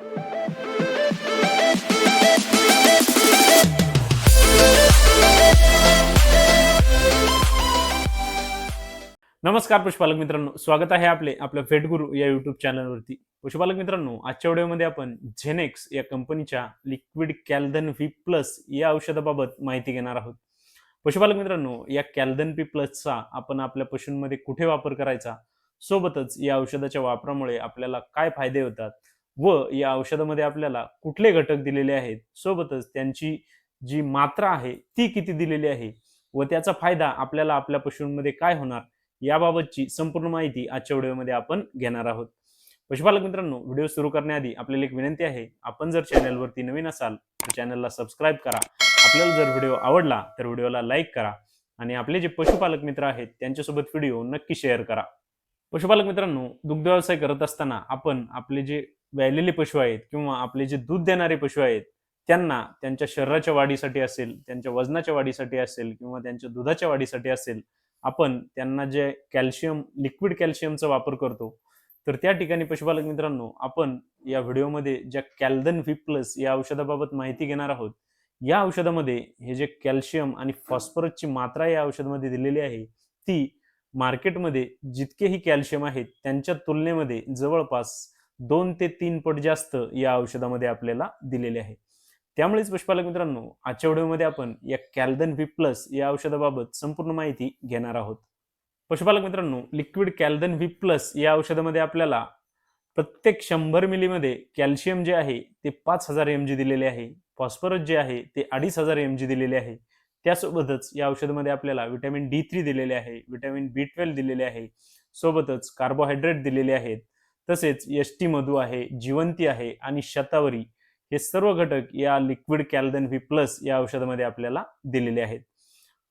नमस्कार पशुपालक मित्रांनो. स्वागत आहे आपले आपल्या फेटगुरु या युट्यूब चॅनलवरती पशुपालक मित्रांनो आजच्या व्हिडिओमध्ये आपण झेनेक्स या कंपनीच्या लिक्विड कॅल्दन व्ही प्लस या औषधाबाबत माहिती घेणार आहोत. पशुपालक मित्रांनो या कॅल्दन पी प्लसचा आपण आपल्या पशूंमध्ये कुठे वापर करायचा? सोबतच या औषधाच्या वापरामुळे आपल्याला काय फायदे होतात? व या औषधामध्ये आपल्याला कुठले घटक दिलेले आहेत सोबतच त्यांची जी मात्रा आहे ती किती दिलेली आहे व त्याचा फायदा आपल्याला आपल्या पशूंमध्ये काय होणार याबाबतची संपूर्ण माहिती आजच्या व्हिडिओमध्ये आपण घेणार आहोत. पशुपालक मित्रांनो व्हिडिओ सुरू करण्याआधी आपल्याला एक विनंती आहे आपण जर चॅनलवरती नवीन असाल तर चॅनलला सबस्क्राईब करा. आपल्याला जर व्हिडिओ आवडला तर व्हिडिओला लाईक करा आणि आपले जे पशुपालक मित्र आहेत त्यांच्यासोबत व्हिडिओ नक्की शेअर करा. पशुपालक मित्रांनो दुग्ध व्यवसाय करत असताना आपण आपले जे व्यायलेले पशु आहेत किंवा आपले जे दूध देणारे पशु आहेत त्यांना त्यांच्या शरीराच्या वाढीसाठी असेल त्यांच्या वजनाच्या वाढीसाठी असेल किंवा त्यांच्या दुधाच्या वाढीसाठी असेल आपण त्यांना जे कॅल्शियम लिक्विड कॅल्शियमचा वापर करतो तर त्या ठिकाणी पशुपालक मित्रांनो आपण या व्हिडिओमध्ये ज्या कॅल्दन व्ही प्लस या औषधाबाबत माहिती घेणार आहोत या औषधामध्ये हे जे कॅल्शियम आणि फॉस्फरसची मात्रा या औषधामध्ये दिलेली आहे ती मार्केटमध्ये जितकेही कॅल्शियम आहेत त्यांच्या तुलनेमध्ये जवळपास दोन ते तीन पट जास्त या औषधामध्ये आपल्याला दिलेले आहे. त्यामुळेच पशुपालक मित्रांनो आजच्या व्हिडिओमध्ये आपण या कॅल्दन व्ही प्लस या औषधाबाबत संपूर्ण माहिती घेणार आहोत. पशुपालक मित्रांनो लिक्विड कॅल्दन व्ही प्लस या औषधामध्ये आपल्याला प्रत्येक शंभर मिलीमध्ये कॅल्शियम जे आहे ते पाच हजार एम जी दिलेले आहे. फॉस्फरस जे आहे ते अडीच हजार एम जी दिलेले आहे. त्यासोबतच या औषधामध्ये आपल्याला व्हिटॅमिन डी थ्री दिलेले आहे व्हिटॅमिन बी ट्वेल्व दिलेले आहे. सोबतच कार्बोहायड्रेट दिलेले आहेत. तसेच यष्टी टी मधू आहे जिवंती आहे आणि शतावरी हे सर्व घटक या लिक्विड कॅल्दन व्ही प्लस या औषधामध्ये आपल्याला दिलेले आहेत.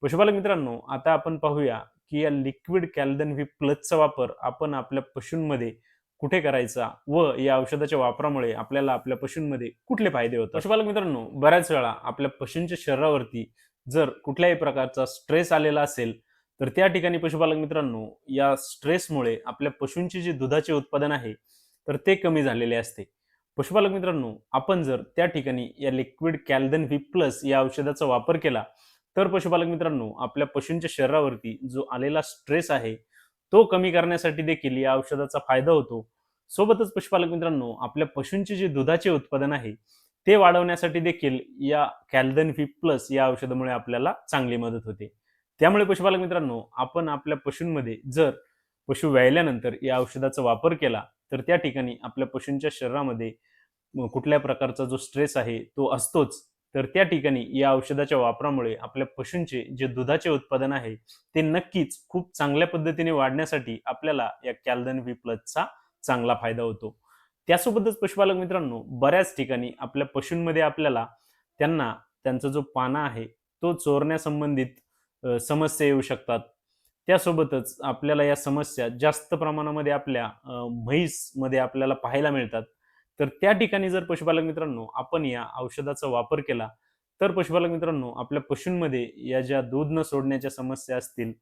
पशुपालक मित्रांनो आता आपण पाहूया की या लिक्विड कॅल्दन व्ही प्लसचा वापर आपण आपल्या पशूंमध्ये कुठे करायचा व या औषधाच्या वापरामुळे आपल्याला आपल्या पशूंमध्ये कुठले फायदे होतात? पशुपालक मित्रांनो बऱ्याच वेळा आपल्या पशूंच्या शरीरावरती जर कुठल्याही प्रकारचा स्ट्रेस आलेला असेल तर त्या ठिकाणी पशुपालक मित्रांनो या स्ट्रेसमुळे आपल्या पशूंचे जे दुधाचे उत्पादन आहे तर ते कमी झालेले असते. पशुपालक मित्रांनो आपण जर त्या ठिकाणी या लिक्विड कॅल्दन व्ही प्लस या औषधाचा वापर केला तर पशुपालक मित्रांनो आपल्या पशूंच्या शरीरावरती जो आलेला स्ट्रेस आहे तो कमी करण्यासाठी देखील या औषधाचा फायदा होतो. सोबतच पशुपालक मित्रांनो आपल्या पशूंचे जे दुधाचे उत्पादन आहे ते वाढवण्यासाठी देखील या कॅल्दन व्ही प्लस या औषधामुळे आपल्याला चांगली मदत होते. त्यामुळे पशुपालक मित्रांनो आपण आपल्या पशूंमध्ये जर पशु व्यायल्यानंतर या औषधाचा वापर केला तर त्या ठिकाणी आपल्या पशूंच्या शरीरामध्ये कुठल्या प्रकारचा जो स्ट्रेस आहे तो असतोच. तर त्या ठिकाणी या औषधाच्या वापरामुळे आपल्या पशूंचे जे दुधाचे उत्पादन आहे ते नक्कीच खूप चांगल्या पद्धतीने वाढण्यासाठी आपल्याला या कॅल्दन व्ही प्लसचा चांगला फायदा होतो. त्यासोबतच पशुपालक मित्रांनो बऱ्याच ठिकाणी आपल्या पशूंमध्ये आपल्याला त्यांना त्यांचा जो पाना आहे तो चोरण्यासंबंधित समस्या येऊ शकतात. त्यासोबतच आपल्याला या समस्या जास्त प्रमाणामध्ये आपल्या म्हैसमध्ये आपल्याला पाहायला मिळतात. तर त्या ठिकाणी जर पशुपालक मित्रांनो आपण या औषधाचा वापर केला तर पशुपालक मित्रांनो आपल्या पशूंमध्ये या ज्या दूध न सोडण्याच्या समस्या असतील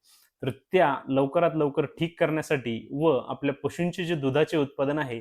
तर त्या लवकरात लवकर ठीक करण्यासाठी व आपल्या पशूंचे जे दुधाचे उत्पादन आहे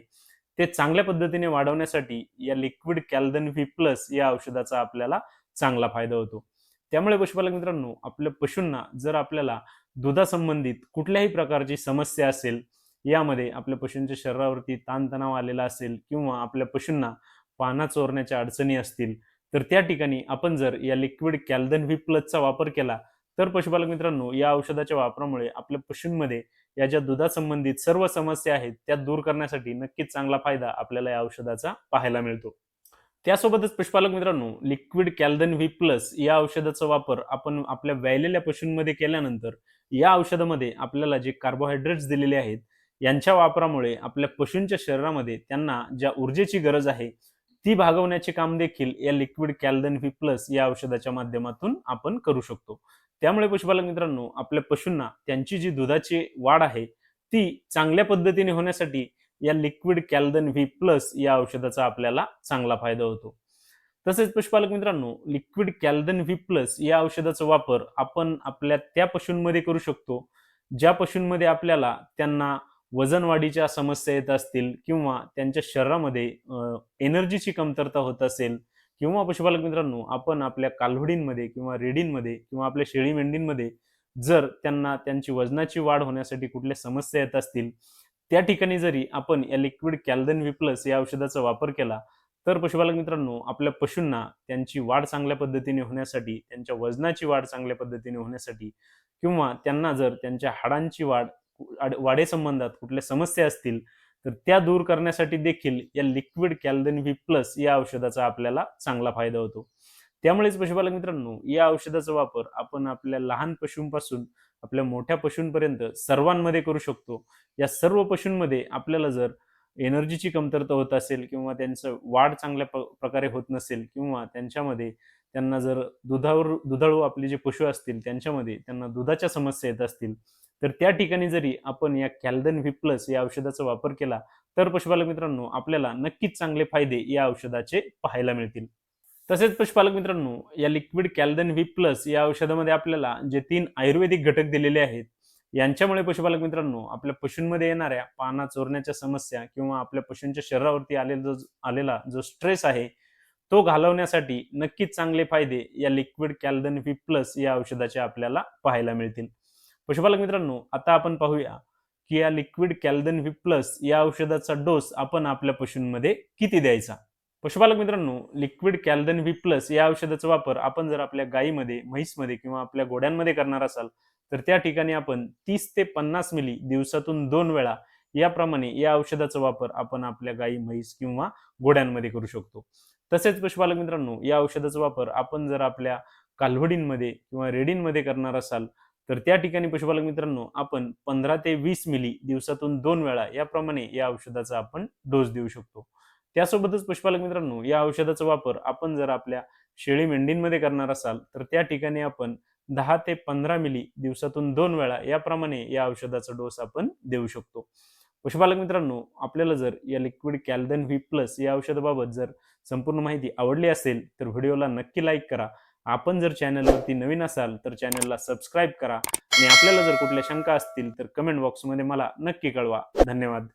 ते चांगल्या पद्धतीने वाढवण्यासाठी या लिक्विड कॅल्दन व्ही प्लस या औषधाचा आपल्याला चांगला फायदा होतो. त्यामुळे पशुपालक मित्रांनो आपल्या पशूंना जर आपल्याला दुधासंबंधित कुठल्याही प्रकारची समस्या असेल यामध्ये आपल्या पशूंच्या शरीरावरती ताणतणाव आलेला असेल किंवा आपल्या पशूंना पाना चोरण्याच्या अडचणी असतील तर त्या ठिकाणी आपण जर या लिक्विड कॅल्दन व्ही प्लसचा वापर केला तर पशुपालक मित्रांनो या औषधाच्या वापरामुळे आपल्या पशूंमध्ये या ज्या दुधासंबंधित सर्व समस्या आहेत त्या दूर करण्यासाठी नक्कीच चांगला फायदा आपल्याला या औषधाचा पाहायला मिळतो. त्यासोबतच पशुपालक मित्रांनो लिक्विड कॅल्दन व्ही प्लस या औषधाचा वापर आपण आपल्या व्यायलेल्या पशूंमध्ये केल्यानंतर या औषधामध्ये आपल्याला जे कार्बोहायड्रेट्स दिलेले आहेत यांच्या वापरामुळे आपल्या पशूंच्या शरीरामध्ये त्यांना ज्या ऊर्जेची गरज आहे ती भागवण्याचे काम देखील या लिक्विड कॅल्दन व्ही प्लस या औषधाच्या माध्यमातून आपण करू शकतो. त्यामुळे पशुपालक मित्रांनो आपल्या पशूंना त्यांची जी दुधाची वाढ आहे ती चांगल्या पद्धतीने होण्यासाठी या लिक्विड कॅल्दन व्ही प्लस या औषधाचा आपल्याला चांगला फायदा होतो. तसेच पशुपालक मित्रांनो लिक्विड कॅल्दन व्ही प्लस या औषधाचा वापर आपण आपल्या त्या पशूंमध्ये करू शकतो ज्या पशूंमध्ये आपल्याला त्यांना वजनवाढीच्या समस्या येत असतील किंवा त्यांच्या शरीरामध्ये एनर्जीची कमतरता होत असेल किंवा पशुपालक मित्रांनो आपण आपल्या कालवडींमध्ये किंवा रेडींमध्ये किंवा आपल्या शेळी मेंढींमध्ये जर त्यांना त्यांची वजनाची वाढ होण्यासाठी कुठल्या समस्या येत असतील त्या ठिकाणी जरी आपण या लिक्विड कॅल्दन विप्लस प्लस या औषधाचा वापर केला तर पशुपालक मित्रांनो आपल्या पशूंना त्यांची वाढ चांगल्या पद्धतीने होण्यासाठी त्यांच्या वजनाची वाढ चांगल्या पद्धतीने होण्यासाठी किंवा त्यांना जर त्यांच्या हाडांची वाढ वाढेसंबंधात कुठल्या समस्या असतील तर त्या दूर करण्यासाठी देखील या लिक्विड कॅल्दन व्ही प्लस या औषधाचा आपल्याला चांगला फायदा होतो. त्यामुळेच पशुपालक मित्रांनो या औषधाचा वापर आपण आपल्या लहान पशूंपासून आपल्या मोठ्या पशूंपर्यंत सर्वांमध्ये करू शकतो. या सर्व पशूंमध्ये आपल्याला जर एनर्जीची कमतरता होत असेल किंवा त्यांचं वाढ चांगल्या प्रकारे होत नसेल किंवा त्यांच्यामध्ये त्यांना जर दुधावर दुधाळू आपले जे पशु असतील त्यांच्यामध्ये त्यांना दुधाच्या समस्या येत असतील तर त्या ठिकाणी जरी आपण या कॅल्दन व्ही प्लस या औषधाचा वापर केला तर पशुपालक मित्रांनो आपल्याला नक्कीच चांगले फायदे या औषधाचे पाहायला मिळतील. तसेच पशुपालक मित्रांनो या लिक्विड कॅल्दन व्ही प्लस या औषधामध्ये आपल्याला जे तीन आयुर्वेदिक घटक दिलेले आहेत यांच्यामुळे पशुपालक मित्रांनो आपल्या पशूंमध्ये येणाऱ्या पाना चोरण्याच्या समस्या किंवा आपल्या पशूंच्या शरीरावरती आलेला जो आलेला जो स्ट्रेस आहे तो घालवण्यासाठी नक्कीच चांगले फायदे या लिक्विड कॅल्दन व्ही प्लस या औषधाचे आपल्याला पाहायला मिळतील. पशुपालक मित्रांनो आता आपण पाहूया की या लिक्विड कॅल्दन व्ही प्लस या औषधाचा डोस आपण आपल्या पशूंमध्ये किती द्यायचा? पशुपालक मित्रांनो लिक्विड कॅल्दन व्ही प्लस या औषधाचा वापर आपण जर आपल्या गायीमध्ये म्हैसमध्ये किंवा आपल्या गोड्यांमध्ये करणार असाल तर त्या ठिकाणी आपण तीस ते पन्नास मिली दिवसातून दोन वेळा याप्रमाणे या औषधाचा वापर आपण आपल्या गायी म्हैस किंवा गोड्यांमध्ये करू शकतो. तसेच पशुपालक मित्रांनो या औषधाचा वापर आपण जर आपल्या कालवडींमध्ये किंवा रेडींमध्ये करणार असाल तर त्या ठिकाणी पशुपालक मित्रांनो आपण पंधरा ते वीस मिली दिवसातून दोन वेळा याप्रमाणे या औषधाचा आपण डोस देऊ शकतो. त्यासोबतच पशुपालक मित्रांनो या औषधाचा वापर आपण जर आपल्या शेळी मेंढींमध्ये करणार असाल तर त्या ठिकाणी आपण दहा ते पंधरा मिली दिवसातून दोन वेळा याप्रमाणे या औषधाचा डोस आपण देऊ शकतो. पशुपालक मित्रांनो आपल्याला जर या लिक्विड कॅल्दन व्ही प्लस या औषधाबाबत जर संपूर्ण माहिती आवडली असेल तर व्हिडिओला नक्की लाईक करा. आपण जर चॅनलवरती नवीन असाल तर चॅनलला सबस्क्राईब करा. आणि आपल्याला जर कुठल्या शंका असतील तर कमेंट बॉक्समध्ये मला नक्की कळवा. धन्यवाद.